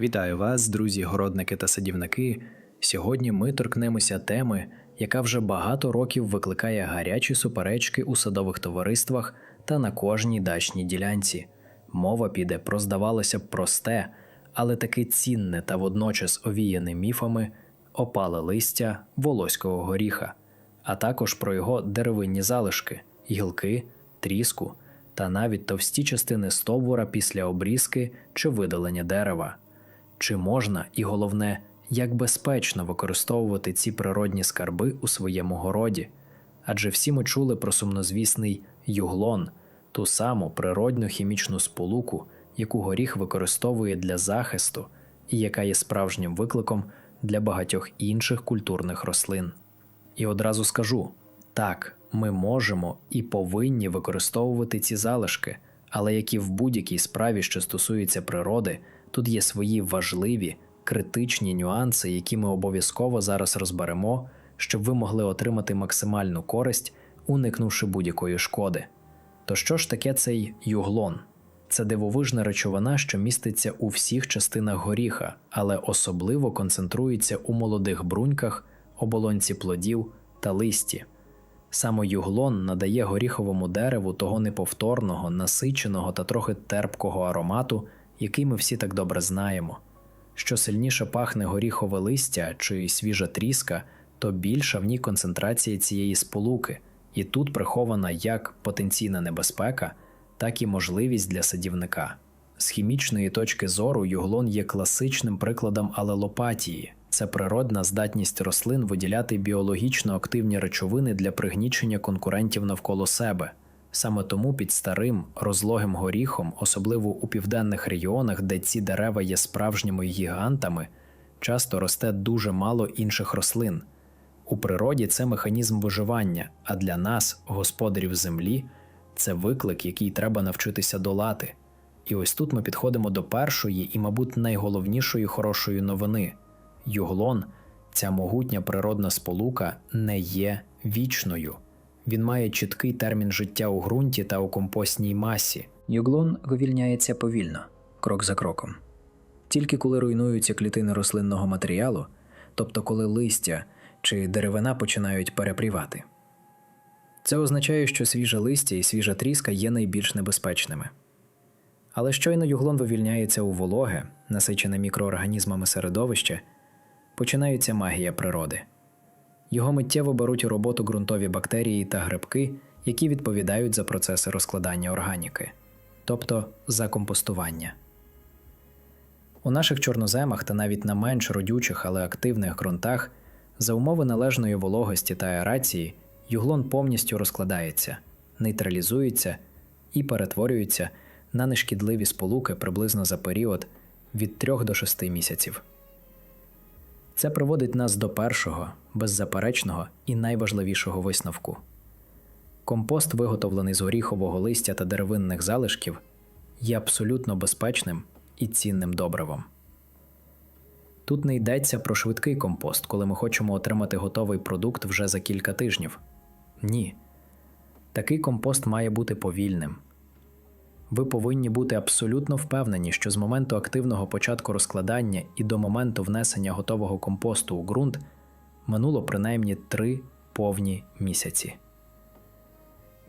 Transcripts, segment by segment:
Вітаю вас, друзі, городники та садівники. Сьогодні ми торкнемося теми, яка вже багато років викликає гарячі суперечки у садових товариствах та на кожній дачній ділянці. Мова піде про, здавалося б, просте, але таки цінне та водночас овіяне міфами опале листя волоського горіха, а також про його деревинні залишки, гілки, тріску та навіть товсті частини стовбура після обрізки чи видалення дерева. Чи можна і головне, як безпечно використовувати ці природні скарби у своєму городі? Адже всі ми чули про сумнозвісний юглон, ту саму природну хімічну сполуку, яку горіх використовує для захисту і яка є справжнім викликом для багатьох інших культурних рослин. І одразу скажу: так, ми можемо і повинні використовувати ці залишки, але як і в будь-якій справі, що стосується природи, тут є свої важливі, критичні нюанси, які ми обов'язково зараз розберемо, щоб ви могли отримати максимальну користь, уникнувши будь-якої шкоди. То що ж таке цей юглон? Це дивовижна речовина, що міститься у всіх частинах горіха, але особливо концентрується у молодих бруньках, оболонці плодів та листі. Саме юглон надає горіховому дереву того неповторного, насиченого та трохи терпкого аромату, який ми всі так добре знаємо. Що сильніше пахне горіхове листя чи свіжа тріска, то більша в ній концентрація цієї сполуки, і тут прихована як потенційна небезпека, так і можливість для садівника. З хімічної точки зору юглон є класичним прикладом алелопатії. Це природна здатність рослин виділяти біологічно активні речовини для пригнічення конкурентів навколо себе. Саме тому під старим розлогим горіхом, особливо у південних регіонах, де ці дерева є справжніми гігантами, часто росте дуже мало інших рослин. У природі це механізм виживання, а для нас, господарів землі, це виклик, який треба навчитися долати. І ось тут ми підходимо до першої і, мабуть, найголовнішої хорошої новини. Юглон, ця могутня природна сполука, не є вічною. Він має чіткий термін життя у ґрунті та у компостній масі. Юглон вивільняється повільно, крок за кроком. Тільки коли руйнуються клітини рослинного матеріалу, тобто коли листя чи деревина починають перепрівати. Це означає, що свіже листя і свіжа тріска є найбільш небезпечними. Але щойно юглон вивільняється у вологе, насичене мікроорганізмами середовище, починається магія природи. Його миттєво беруть у роботу ґрунтові бактерії та грибки, які відповідають за процеси розкладання органіки, тобто за компостування. У наших чорноземах та навіть на менш родючих, але активних ґрунтах за умови належної вологості та аерації юглон повністю розкладається, нейтралізується і перетворюється на нешкідливі сполуки приблизно за період від 3 до 6 місяців. Це приводить нас до першого, беззаперечного і найважливішого висновку. Компост, виготовлений з горіхового листя та деревинних залишків, є абсолютно безпечним і цінним добривом. Тут не йдеться про швидкий компост, коли ми хочемо отримати готовий продукт вже за кілька тижнів. Ні. Такий компост має бути повільним. Ви повинні бути абсолютно впевнені, що з моменту активного початку розкладання і до моменту внесення готового компосту у ґрунт минуло принаймні три повні місяці.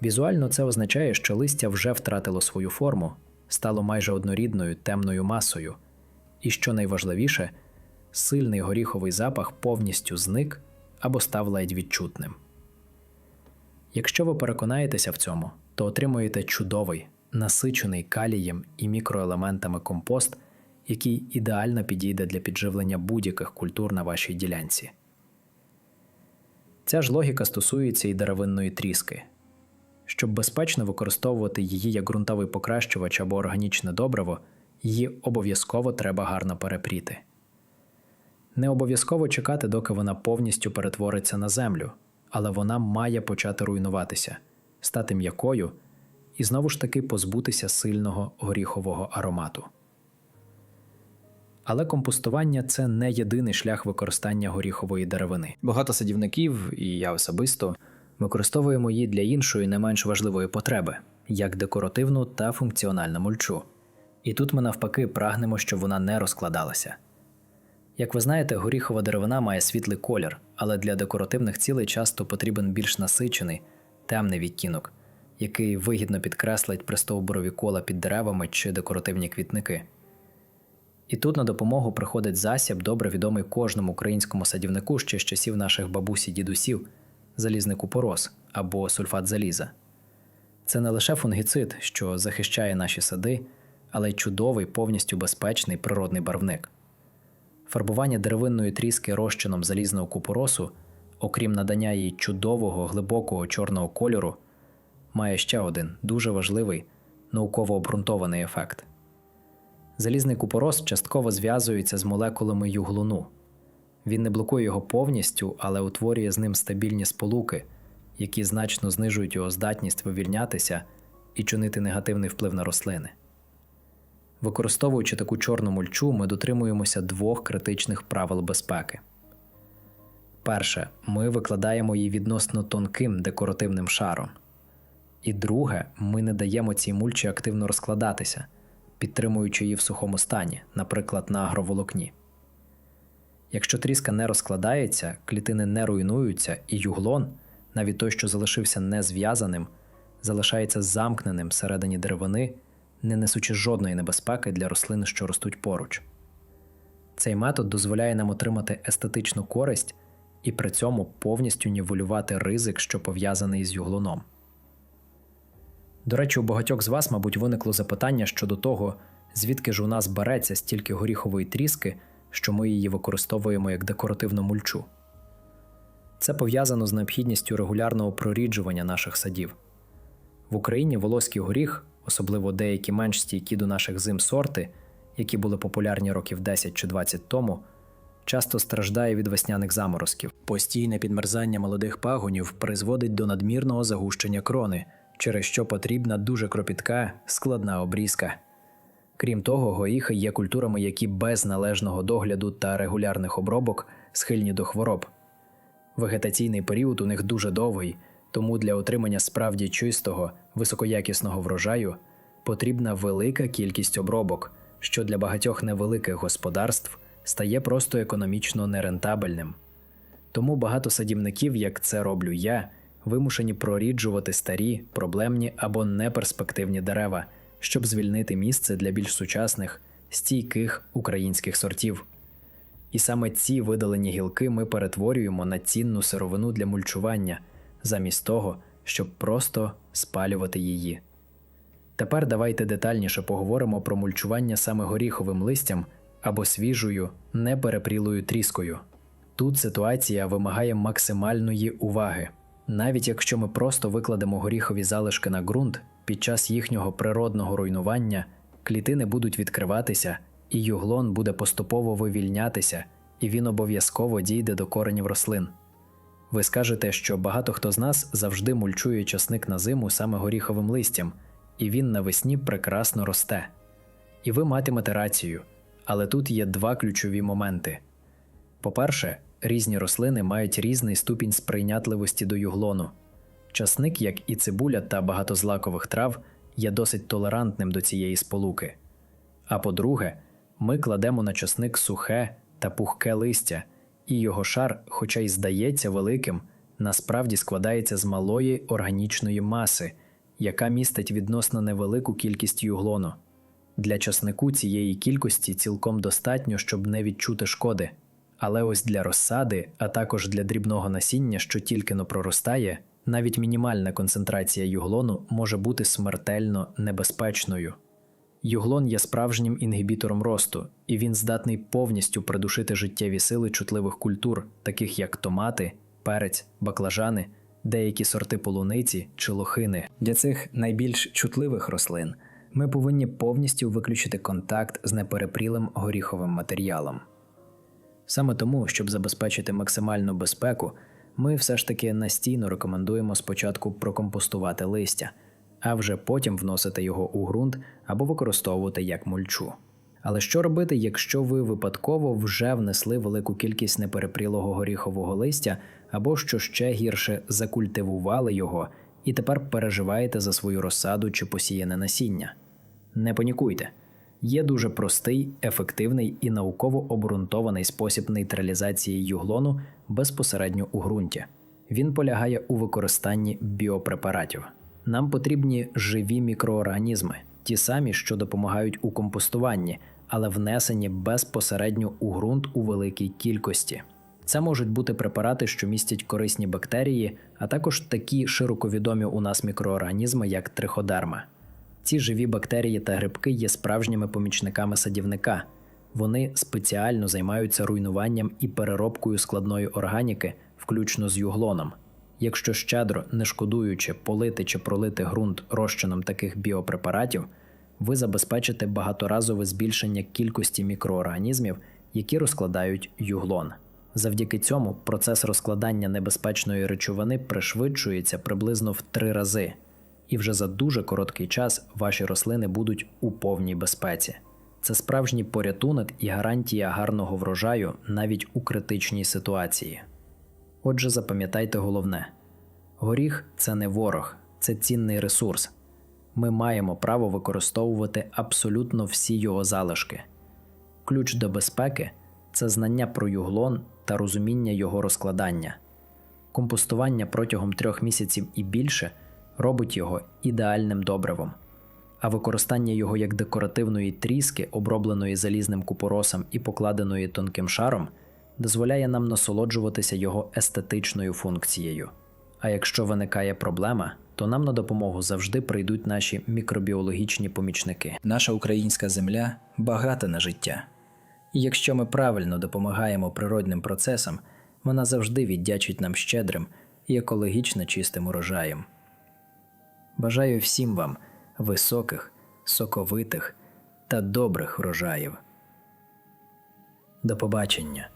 Візуально це означає, що листя вже втратило свою форму, стало майже однорідною темною масою, і, що найважливіше, сильний горіховий запах повністю зник або став ледь відчутним. Якщо ви переконаєтеся в цьому, то отримуєте чудовий, насичений калієм і мікроелементами компост, який ідеально підійде для підживлення будь-яких культур на вашій ділянці. Ця ж логіка стосується і деревинної тріски. Щоб безпечно використовувати її як ґрунтовий покращувач або органічне добриво, її обов'язково треба гарно перепріти. Не обов'язково чекати, доки вона повністю перетвориться на землю, але вона має почати руйнуватися, стати м'якою і знову ж таки позбутися сильного горіхового аромату. Але компостування це не єдиний шлях використання горіхової деревини. Багато садівників, і я особисто, використовуємо її для іншої не менш важливої потреби як декоративну та функціональну мульчу. І тут ми навпаки прагнемо, щоб вона не розкладалася. Як ви знаєте, горіхова деревина має світлий колір, але для декоративних цілей часто потрібен більш насичений, темний відтінок, який вигідно підкреслить пристовбурові кола під деревами чи декоративні квітники. І тут на допомогу приходить засіб, добре відомий кожному українському садівнику ще з часів наших бабусь і дідусів залізний купорос або сульфат заліза. Це не лише фунгіцид, що захищає наші сади, але й чудовий, повністю безпечний природний барвник. Фарбування деревинної тріски розчином залізного купоросу, окрім надання їй чудового глибокого чорного кольору, має ще один дуже важливий науково обґрунтований ефект. Залізний купорос частково зв'язується з молекулами юглуну. Він не блокує його повністю, але утворює з ним стабільні сполуки, які значно знижують його здатність вивільнятися і чинити негативний вплив на рослини. Використовуючи таку чорну мульчу, ми дотримуємося двох критичних правил безпеки. Перше, ми викладаємо її відносно тонким декоративним шаром. І друге, ми не даємо цій мульчі активно розкладатися, підтримуючи її в сухому стані, наприклад, на агроволокні. Якщо тріска не розкладається, клітини не руйнуються, і юглон, навіть той, що залишився незв'язаним, залишається замкненим всередині деревини, не несучи жодної небезпеки для рослин, що ростуть поруч. Цей метод дозволяє нам отримати естетичну користь і при цьому повністю нівелювати ризик, що пов'язаний з юглоном. До речі, у багатьох з вас, мабуть, виникло запитання щодо того, звідки ж у нас береться стільки горіхової тріски, що ми її використовуємо як декоративну мульчу. Це пов'язано з необхідністю регулярного проріджування наших садів. В Україні волоський горіх, особливо деякі менш стійкі до наших зим сорти, які були популярні років 10 чи 20 тому, часто страждає від весняних заморозків. Постійне підмерзання молодих пагонів призводить до надмірного загущення крони, через що потрібна дуже кропітка, складна обрізка. Крім того, горіхи є культурами, які без належного догляду та регулярних обробок схильні до хвороб. Вегетаційний період у них дуже довгий, тому для отримання справді чистого, високоякісного врожаю потрібна велика кількість обробок, що для багатьох невеликих господарств стає просто економічно нерентабельним. Тому багато садівників, як це роблю я, вимушені проріджувати старі, проблемні або неперспективні дерева, щоб звільнити місце для більш сучасних, стійких українських сортів. І саме ці видалені гілки ми перетворюємо на цінну сировину для мульчування, замість того, щоб просто спалювати її. Тепер давайте детальніше поговоримо про мульчування саме горіховим листям або свіжою, неперепрілою тріскою. Тут ситуація вимагає максимальної уваги. Навіть якщо ми просто викладемо горіхові залишки на ґрунт, під час їхнього природного руйнування клітини будуть відкриватися, і юглон буде поступово вивільнятися, і він обов'язково дійде до коренів рослин. Ви скажете, що багато хто з нас завжди мульчує часник на зиму саме горіховим листям, і він навесні прекрасно росте. І ви матимете рацію, але тут є два ключові моменти. По-перше, різні рослини мають різний ступінь сприйнятливості до юглону. Часник, як і цибуля та багато злакових трав, є досить толерантним до цієї сполуки. А по-друге, ми кладемо на часник сухе та пухке листя, і його шар, хоча й здається великим, насправді складається з малої органічної маси, яка містить відносно невелику кількість юглону. Для часнику цієї кількості цілком достатньо, щоб не відчути шкоди. Але ось для розсади, а також для дрібного насіння, що тільки но проростає, навіть мінімальна концентрація юглону може бути смертельно небезпечною. Юглон є справжнім інгібітором росту, і він здатний повністю придушити життєві сили чутливих культур, таких як томати, перець, баклажани, деякі сорти полуниці чи лохини. Для цих найбільш чутливих рослин ми повинні повністю виключити контакт з неперепрілим горіховим матеріалом. Саме тому, щоб забезпечити максимальну безпеку, ми все ж таки настійно рекомендуємо спочатку прокомпостувати листя, а вже потім вносити його у ґрунт або використовувати як мульчу. Але що робити, якщо ви випадково вже внесли велику кількість неперепрілого горіхового листя, або що ще гірше закультивували його і тепер переживаєте за свою розсаду чи посіяне насіння? Не панікуйте. Є дуже простий, ефективний і науково обґрунтований спосіб нейтралізації юглону безпосередньо у ґрунті. Він полягає у використанні біопрепаратів. Нам потрібні живі мікроорганізми, ті самі, що допомагають у компостуванні, але внесені безпосередньо у ґрунт у великій кількості. Це можуть бути препарати, що містять корисні бактерії, а також такі широковідомі у нас мікроорганізми, як триходерма. Ці живі бактерії та грибки є справжніми помічниками садівника. Вони спеціально займаються руйнуванням і переробкою складної органіки, включно з юглоном. Якщо щедро, не шкодуючи, полити чи пролити ґрунт розчином таких біопрепаратів, ви забезпечите багаторазове збільшення кількості мікроорганізмів, які розкладають юглон. Завдяки цьому процес розкладання небезпечної речовини пришвидшується приблизно в три рази, і вже за дуже короткий час ваші рослини будуть у повній безпеці. Це справжній порятунок і гарантія гарного врожаю навіть у критичній ситуації. Отже, запам'ятайте головне: горіх це не ворог, це цінний ресурс. Ми маємо право використовувати абсолютно всі його залишки. Ключ до безпеки це знання про юглон та розуміння його розкладання. Компостування протягом трьох місяців і більше робить його ідеальним добривом, а використання його як декоративної тріски, обробленої залізним купоросом і покладеної тонким шаром, дозволяє нам насолоджуватися його естетичною функцією. А якщо виникає проблема, то нам на допомогу завжди прийдуть наші мікробіологічні помічники. Наша українська земля багата на життя. І якщо ми правильно допомагаємо природним процесам, вона завжди віддячить нам щедрим і екологічно чистим урожаєм. Бажаю всім вам високих, соковитих та добрих врожаїв. До побачення!